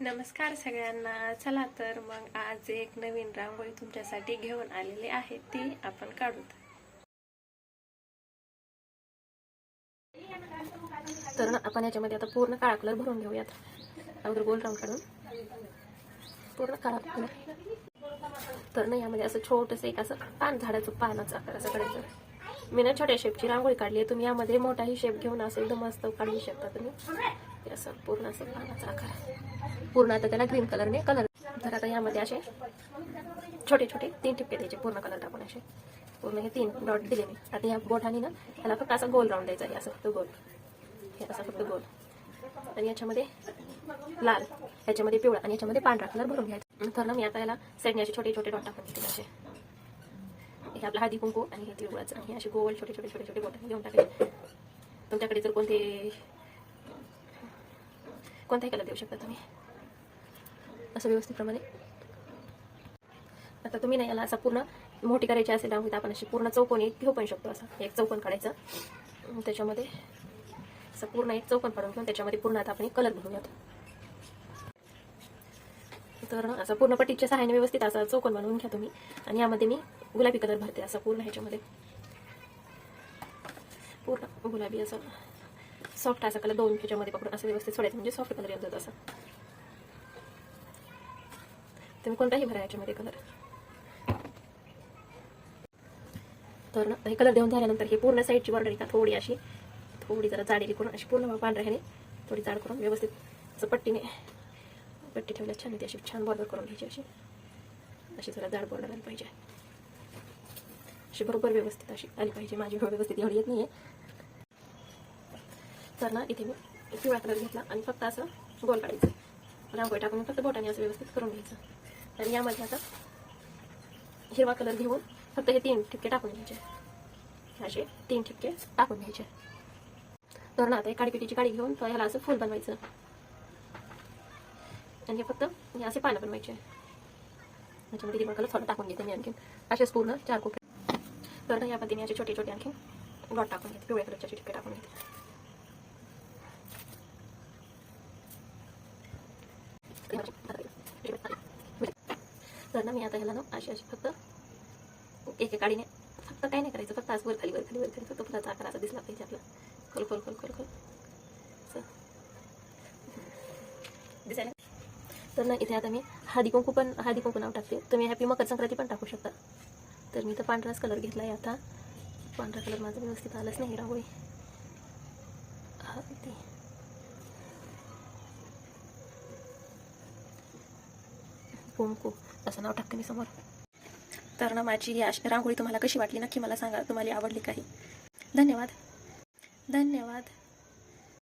नमस्कार सगळ्यांना. चला तर मग आज एक नवीन रांगोळी तुमच्यासाठी घेऊन आलेली आहे. ती आपण काढूत तर ना आपण याच्यामध्ये आता पूर्ण काळा कलर भरून घेऊयात. अगोदर गोल राऊंड काढून. पूर्ण काळा कलर तर ना यामध्ये असं छोटंसं एक असं पान झाडाचं पानाचं आकार असं करायचं मी ना छोट्या शेपची रांगोळी काढली आहे. तुम्ही यामध्ये मोठाही शेप घेऊन असं एकदम मस्त काढू शकता तुम्ही. असं पूर्ण असं पानाचा आकार. पूर्ण आता त्याला ग्रीन कलरने कलर तर आता यामध्ये असे छोटे छोटे तीन ठिपके द्यायचे पूर्ण कलर टाकून असे. पूर्ण हे तीन डॉट दिले मी. आता या बोटाने ना ह्याला फक्त असा गोल राऊंड द्यायचा आहे असं फक्त गोल. हे असं फक्त गोल. आणि याच्यामध्ये लाल याच्यामध्ये पिवळा आणि याच्यामध्ये पांढरा कलर भरून घ्यायचा. तर ना मी आता याला साईडने असे छोटे छोटे डॉट टाकून घेतले असे. हे आपला हळदी कुंकू आणि हे तिळगुळाचं आणि हे असे गोल छोटे छोटे छोटे छोटे बोटाने घेऊन टाकले. तुमच्याकडे जर कोणते कोणताही कलर देऊ शकता तुम्ही. असं व्यवस्थितप्रमाणे. आता तुम्ही नाही याला असा पूर्ण मोठी करायची असेल रांगोळी तर आपण अशी पूर्ण चौकोनी घेऊ पण शकतो असं. एक चौकोन काढायचं. त्याच्यामध्ये असं पूर्ण एक चौकोन पाडून घेऊन त्याच्यामध्ये पूर्ण आता आपण कलर भरूयात तर असं पूर्ण पट्टीच्या सहाय्याने व्यवस्थित असा चौकोन बनवून घ्या तुम्ही. आणि यामध्ये मी गुलाबी कलर भरते असं पूर्ण ह्याच्यामध्ये. पूर्ण गुलाबी असं सॉफ्ट असा कलर दोन ह्याच्यामध्ये पकडून असं व्यवस्थित सोडायचं म्हणजे सॉफ्ट कलर येतो असं. तुम्ही कोणताही भरा याच्यामध्ये कलर तर ना हे कलर देऊन झाल्यानंतर हे पूर्ण साईडची बॉर्डर का थोडी अशी थोडी जरा जाडेली करून अशी पूर्ण पांढऱ्या ह्याने थोडी जाड करून व्यवस्थित असं पट्टीने पट्टी ठेवल्या छान होती अशी छान बॉर्डर करून घ्यायची अशी. अशी जरा जाड बॉर्डर आली पाहिजे. अशी बरोबर व्यवस्थित अशी आली पाहिजे माझी व्यवस्थित एवढी येत नाही तर ना इथे मी पिवळा कलर घेतला आणि फक्त असं गोल काढायचं. रांगोळी टाकून फक्त बोटाने असं व्यवस्थित करून घ्यायचं. आणि यामध्ये आता हिरवा कलर घेऊन फक्त हे तीन ठिपके टाकून घ्यायचे. असे तीन ठिपके टाकून घ्यायचे. तर ना आता एक काडीपिटीची काडी घेऊन ह्याला असं फुल बनवायचं. आणि हे फक्त हे असे पानं बनवायचे. त्याच्यामध्ये हिरवा कलर थोडं टाकून घेते मी आणखीन. असेच पूर्ण चार कोपरे. तर ना या पद्धतीने असे छोटे छोटे आणखीन डॉट टाकून घेते. पिवळ्या कलरच्या ठिपके टाकून घेते. तर ना मी आता ह्याला ना अशी अशी फक्त एके काडीने फक्त काही नाही करायचं फक्त आज वर खाली वर खाली वर खाली फक्त फुलाचा आकार असा दिसला पाहिजे आपला खोल खोल खोल खोल खोल. दिसायला तर ना इथे आता मी हळदी कुंकू पण हळदी कुंकू नाव टाकते. तुम्ही हॅपी मकर संक्रांती पण टाकू शकता. तर मी तर पांढराच कलर घेतला आहे आता. पांढरा कलर माझा व्यवस्थित आलाच नाही रांगोळी हळदी. कुंकू असं नाव टाकते मी समोर. तर ना माझी ही रांगोळी तुम्हाला कशी वाटली नक्की मला सांगा. तुम्हाला आवडली काही धन्यवाद. धन्यवाद.